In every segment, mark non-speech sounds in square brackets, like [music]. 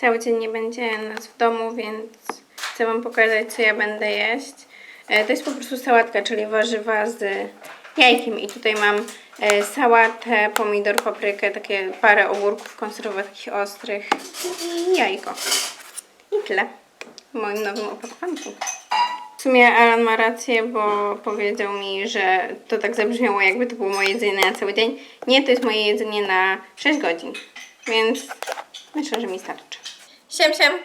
cały dzień nie będzie nas w domu, więc chcę Wam pokazać, co ja będę jeść. E, To jest po prostu sałatka, czyli warzywa z jajkiem. I tutaj mam e, sałatę, pomidor, paprykę, takie parę ogórków konserwowych, takich ostrych i jajko. I tyle w moim nowym opakowanku. W sumie Alan ma rację, bo powiedział mi, że to tak zabrzmiało, jakby to było moje jedzenie na cały dzień. Nie, to jest moje jedzenie na 6 godzin, więc myślę, że mi starczy. Siem, siem.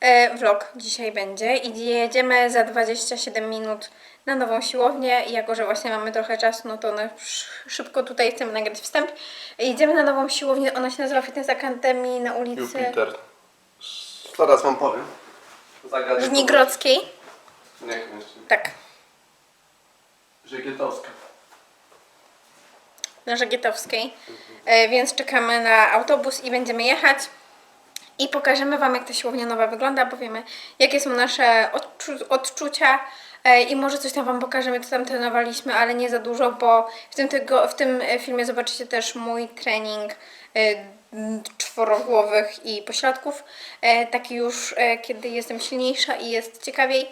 E, vlog dzisiaj będzie i jedziemy za 27 minut na nową siłownię i jako, że właśnie mamy trochę czasu, no to szybko tutaj chcemy nagrać wstęp. Idziemy na nową siłownię, ona się nazywa Fitness Academy na ulicy Jupiter. Zaraz wam powiem. Zagadnij. Żnigrodzkiej. Niekoniecznie. Tak. Żygietowska. na Żegietowskiej, E, więc czekamy na autobus i będziemy jechać i pokażemy Wam, jak ta siłownia nowa wygląda, powiemy, jakie są nasze odczu- odczucia e, i może coś tam Wam pokażemy, co tam trenowaliśmy, ale nie za dużo, bo w tym, tygo, w tym e, filmie zobaczycie też mój trening e, czworogłowych i pośladków, taki już, kiedy jestem silniejsza i jest ciekawiej,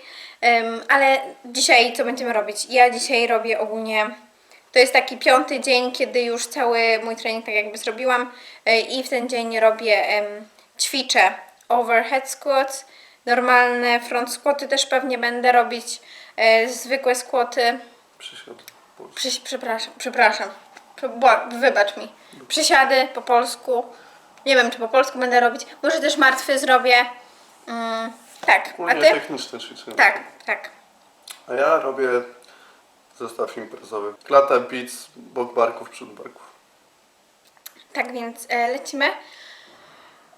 ale dzisiaj co będziemy robić? Ja dzisiaj robię ogólnie to jest taki piąty dzień, kiedy już cały mój trening tak jakby zrobiłam i w ten dzień robię, ćwiczę overhead squats, normalne front squaty też pewnie będę robić, e, zwykłe squaty, Przysiad. Przyś, przepraszam, przepraszam, wybacz mi, przysiady po polsku, nie wiem czy po polsku będę robić, może też martwy zrobię, mm, tak, a Ogólnie ty? techniczne ćwiczenie. Tak, tak. A ja robię zestaw imprezowy. Klata, bic, bok barków, przód barków. Tak więc e, lecimy.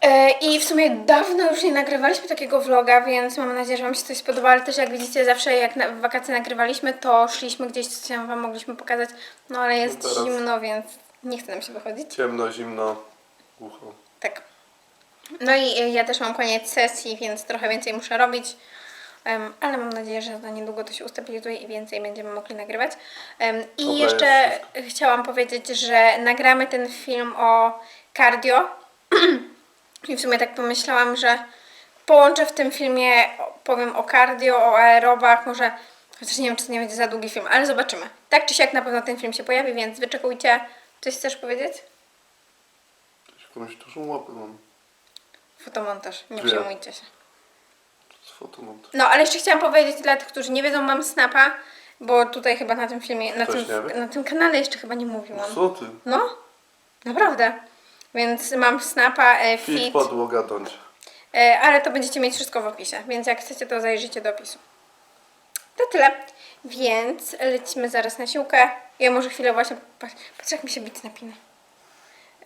E, I w sumie dawno już nie nagrywaliśmy takiego vloga, więc mam nadzieję, że Wam się coś spodoba, ale też jak widzicie, zawsze jak na, w wakacje nagrywaliśmy, to szliśmy gdzieś, coś tam Wam mogliśmy pokazać, no ale jest No teraz- zimno, więc nie chce nam się wychodzić. Ciemno, zimno, głucho. Tak. No i e, ja też mam koniec sesji, więc trochę więcej muszę robić. Em, ale mam nadzieję, że za niedługo to się ustabilizuje i więcej będziemy mogli nagrywać. Em, I Dobra, jeszcze jest chciałam powiedzieć, że nagramy ten film o cardio. I w sumie tak pomyślałam, że połączę w tym filmie, powiem o cardio, o aerobach, może, chociaż nie wiem, czy to nie będzie za długi film, ale zobaczymy. Tak czy siak na pewno ten film się pojawi, więc wyczekujcie. Coś chcesz powiedzieć? Jakąś dużą łapę mam. Fotomontaż, nie Wiem. przejmujcie się. Z fotomontaż. No, ale jeszcze chciałam powiedzieć dla tych, którzy nie wiedzą, mam snapa, bo tutaj chyba na tym filmie, na Ktoś tym, nie wie? na tym kanale jeszcze chyba nie mówiłam. Co ty? No, naprawdę. Więc mam snapa e, Fit, fit, podłoga, dąć. e, ale to będziecie mieć wszystko w opisie, więc jak chcecie, to zajrzyjcie do opisu. To tyle. Więc lecimy zaraz na siłkę. Ja może chwilę właśnie, patrz, patrz jak mi się bit napina.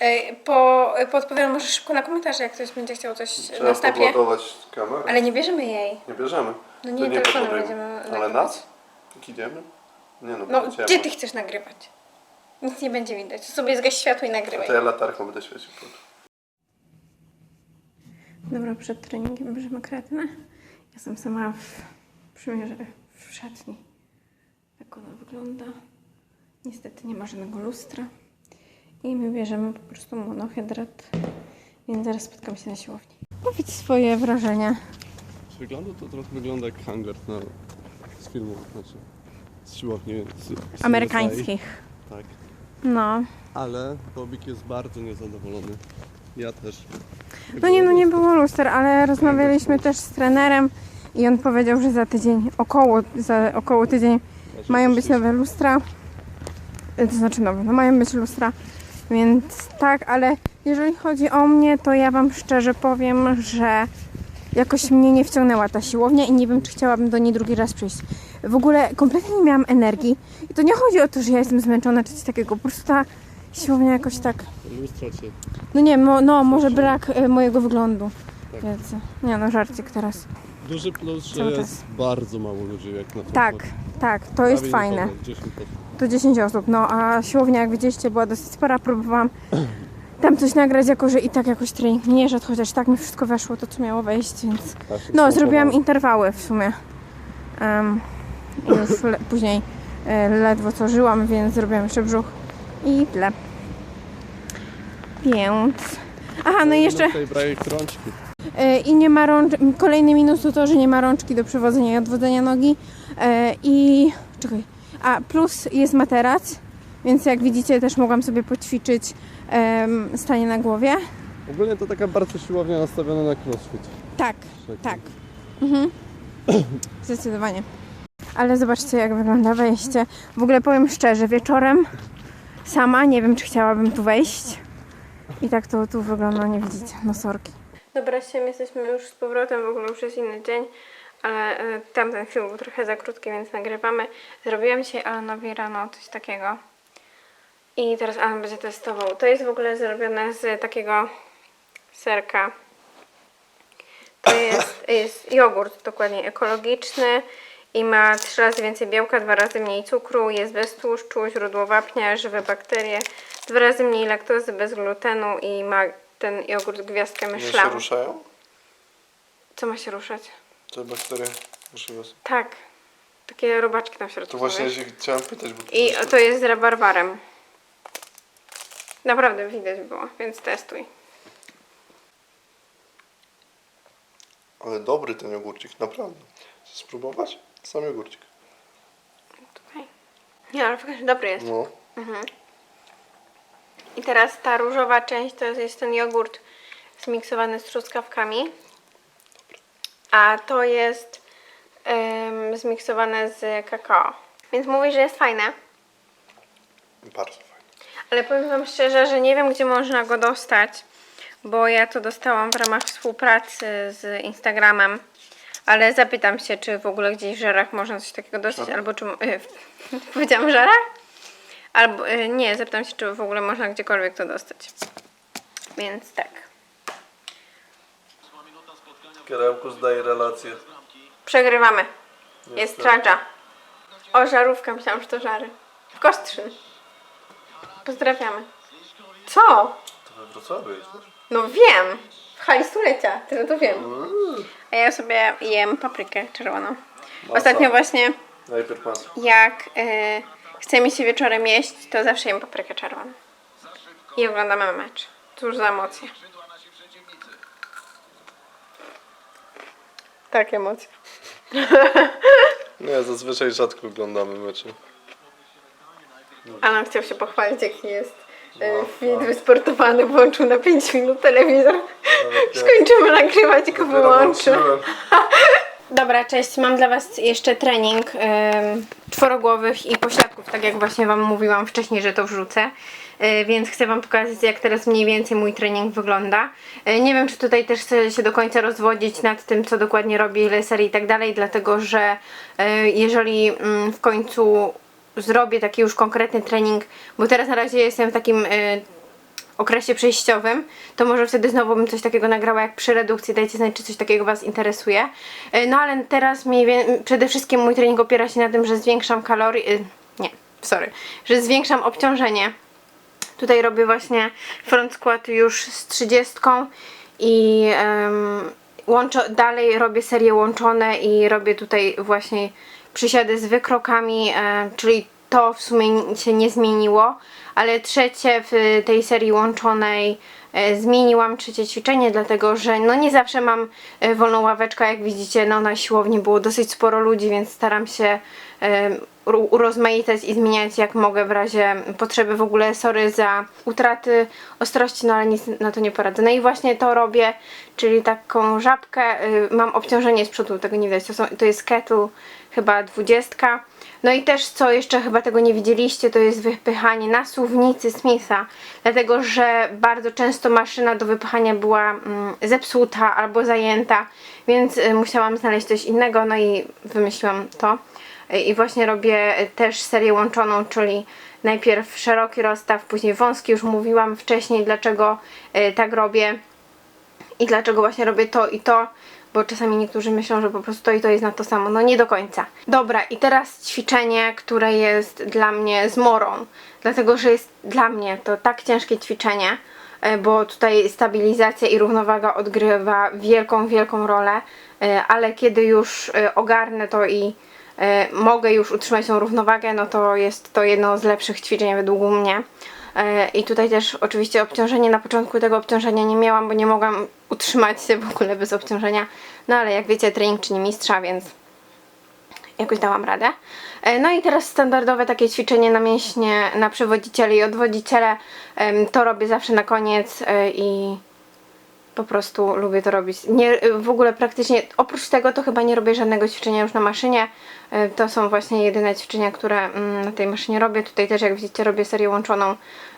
E, Po, podpowiadam może szybko na komentarze, jak ktoś będzie chciał coś Trzeba na snapie. podładować kamerę. Ale nie bierzemy jej. Nie bierzemy. No To nie, telefonem podładujemy. będziemy Ale nagrywać. nas? Jak idziemy? Nie no, No, gdzie ty chcesz nagrywać? Nic nie będzie widać. To sobie zgaś światło i nagrywaj. To ja latarką będę świecił. Dobra, przed treningiem bierzemy kreatynę. Ja Jestem sama w przymierze, w szatni. Tak ona wygląda. Niestety nie ma żadnego lustra. I my bierzemy po prostu monohydrat. Więc zaraz spotkam się na siłowni. Powiedz swoje wrażenia. Z wyglądu to trochę wygląda jak hangar na, z filmu, znaczy z siłowni. Z, z Amerykańskich. Tak. No. Ale Bobik jest bardzo niezadowolony. Ja też. No nie, no nie było luster, ale rozmawialiśmy też z trenerem i on powiedział, że za tydzień, około, za około tydzień mają być nowe lustra. Y, To znaczy nowe, no mają być lustra, więc tak, ale jeżeli chodzi o mnie, to ja Wam szczerze powiem, że jakoś mnie nie wciągnęła ta siłownia i nie wiem, czy chciałabym do niej drugi raz przyjść. W ogóle kompletnie nie miałam energii i to nie chodzi o to, że ja jestem zmęczona czy coś takiego, po prostu ta siłownia jakoś tak... Lustro cię. No nie, mo, no może brak y, mojego wyglądu. Tak. Więc, nie no, żarcik teraz. Duży plus, że Cały jest bardzo mało ludzi jak na to. Tak, tak, to jest fajne. 10 To 10 osób, no a siłownia jak widzieliście była dosyć spora, próbowałam tam coś nagrać, jako że i tak jakoś trening nie szedł, chociaż tak mi wszystko weszło to, co miało wejść, więc no, zrobiłam interwały w sumie. Um, już później e, ledwo co żyłam, więc zrobiłam jeszcze brzuch i tyle. Więc Aha, no i jeszcze rączki. e, i nie ma rącz... Kolejny minus to to, że nie ma rączki do przewodzenia i odwodzenia nogi. E, I czekaj. A plus jest materac, więc jak widzicie też mogłam sobie poćwiczyć stanie na głowie. Ogólnie to taka bardzo siłownia nastawiona na crossfit. Tak, tak. Mhm. [clears throat] Zdecydowanie. Ale zobaczcie, jak wygląda wejście. W ogóle powiem szczerze, wieczorem sama nie wiem, czy chciałabym tu wejść. I tak to tu wygląda, nie widzicie, no sorki. Dobra, dzisiaj jesteśmy już z powrotem, w ogóle już jest inny dzień, ale e, tamten film był trochę za krótki, więc nagrywamy. Zrobiłam dzisiaj Alanowi rano coś takiego. I teraz Alan będzie testował. To jest w ogóle zrobione z takiego serka to jest, jest jogurt dokładnie ekologiczny i ma trzy razy więcej białka, dwa razy mniej cukru, jest bez tłuszczu, źródło wapnia, żywe bakterie, dwa razy mniej laktozy, bez glutenu i ma ten jogurt gwiazdkę Nie się ruszają? Co ma się ruszać? Te bakterie żywe są. Tak. Takie robaczki w środku. To właśnie są, się chciałem pytać, bo to I to jest z rabarbarem. Naprawdę widać było, więc testuj. Ale dobry ten jogurcik, naprawdę. Chcesz spróbować? Sam jogurcik. Tutaj. Nie, ale faktycznie dobry jest. No. I teraz ta różowa część to jest ten jogurt zmiksowany z truskawkami. A to jest em, zmiksowane z kakao. Więc mówi, że jest fajne. Bardzo fajny. Ale powiem Wam szczerze, że nie wiem, gdzie można go dostać, bo ja to dostałam w ramach współpracy z Instagramem. Ale zapytam się, czy w ogóle gdzieś w żarach można coś takiego dostać, albo czy. Y, [laughs] powiedziałam w żarach? Albo y, nie, zapytam się, czy w ogóle można gdziekolwiek to dostać. Więc tak. Kierełku zdaje relację. Przegrywamy. Jest tracza. O, żarówka, myślałam, że to żary. W Kostrzyn. Pozdrawiamy. Co? We Wrocławiu jest. No wiem. W hali stulecia. Tyle to wiem. A ja sobie jem paprykę czerwoną. Ostatnio właśnie Najpierw masło. jak y, chce mi się wieczorem jeść, to zawsze jem paprykę czerwoną. I oglądamy mecz. Cóż za emocje. Tak, emocje. Nie, zazwyczaj rzadko oglądamy mecze. Alan chciał się pochwalić, jaki jest fit, wysportowany, włączył na 5 minut telewizor. Skończymy nagrywać i go wyłączy. [laughs] Dobra, cześć. Mam dla Was jeszcze trening ym, czworogłowych i pośladków, tak jak właśnie Wam mówiłam wcześniej, że to wrzucę. Y, więc chcę Wam pokazać, jak teraz mniej więcej mój trening wygląda. Y, nie wiem, czy tutaj też chcę się do końca rozwodzić nad tym, co dokładnie robię, ile serii i tak dalej, dlatego że y, jeżeli mm, w końcu zrobię taki już konkretny trening, bo teraz na razie jestem w takim y, okresie przejściowym, to może wtedy znowu bym coś takiego nagrała jak przy redukcji. Dajcie znać, czy coś takiego Was interesuje. E, No ale teraz mniej wie- przede wszystkim mój trening opiera się na tym, że zwiększam kalorie. y, Nie, sorry, że zwiększam obciążenie. Tutaj robię właśnie front squat już z 30 i em, łączę, dalej robię serie łączone i robię tutaj właśnie przysiady z wykrokami, e, czyli to w sumie się nie zmieniło, ale trzecie w tej serii łączonej e, zmieniłam trzecie ćwiczenie, dlatego że no nie zawsze mam e, wolną ławeczkę, jak widzicie no na siłowni było dosyć sporo ludzi, więc staram się urozmaicać i zmieniać jak mogę w razie potrzeby w ogóle sorry za utraty ostrości, no ale nic na to nie poradzę. No i właśnie to robię, czyli taką żabkę, y, mam obciążenie z przodu, tego nie widać, to, są, to jest kettle chyba dwudziestka. No i też co jeszcze chyba tego nie widzieliście, to jest wypychanie na suwnicy Smitha, dlatego że bardzo często maszyna do wypychania była mm, zepsuta albo zajęta, więc y, musiałam znaleźć coś innego, no i wymyśliłam to. I właśnie robię też serię łączoną, czyli najpierw szeroki rozstaw, później wąski, już mówiłam wcześniej dlaczego y, tak robię i dlaczego właśnie robię to i to, bo czasami niektórzy myślą, że po prostu to i to jest na to samo. No nie do końca. Dobra, i teraz ćwiczenie, które jest dla mnie zmorą, dlatego że jest dla mnie to tak ciężkie ćwiczenie, e, bo tutaj stabilizacja i równowaga odgrywa wielką, wielką rolę, e, ale kiedy już e, ogarnę to i e, mogę już utrzymać tą równowagę, no to jest to jedno z lepszych ćwiczeń według mnie. E, I tutaj też oczywiście obciążenie, na początku tego obciążenia nie miałam, bo nie mogłam utrzymać się w ogóle bez obciążenia. No ale jak wiecie, trening czyni mistrza, więc jakoś dałam radę. E, No i teraz standardowe takie ćwiczenie na mięśnie, na przewodziciele i odwodziciele. To robię zawsze na koniec e, i po prostu lubię to robić. Nie, w ogóle praktycznie, oprócz tego to chyba nie robię żadnego ćwiczenia już na maszynie. E, To są właśnie jedyne ćwiczenia, które mm, na tej maszynie robię. Tutaj też jak widzicie robię serię łączoną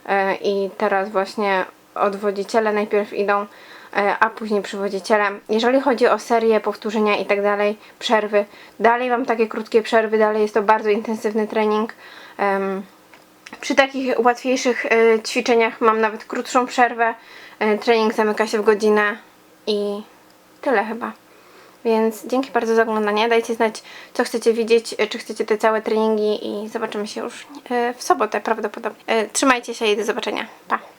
e, i teraz właśnie odwodziciele najpierw idą, a później przywodziciele. Jeżeli chodzi o serię, powtórzenia i tak dalej, przerwy, dalej mam takie krótkie przerwy, dalej jest to bardzo intensywny trening. Przy takich łatwiejszych e, ćwiczeniach mam nawet krótszą przerwę. E, trening zamyka się w godzinę i tyle chyba. Więc dzięki bardzo za oglądanie. Dajcie znać, co chcecie widzieć, e, czy chcecie te całe treningi i zobaczymy się już w sobotę prawdopodobnie. Trzymajcie się i do zobaczenia. Pa!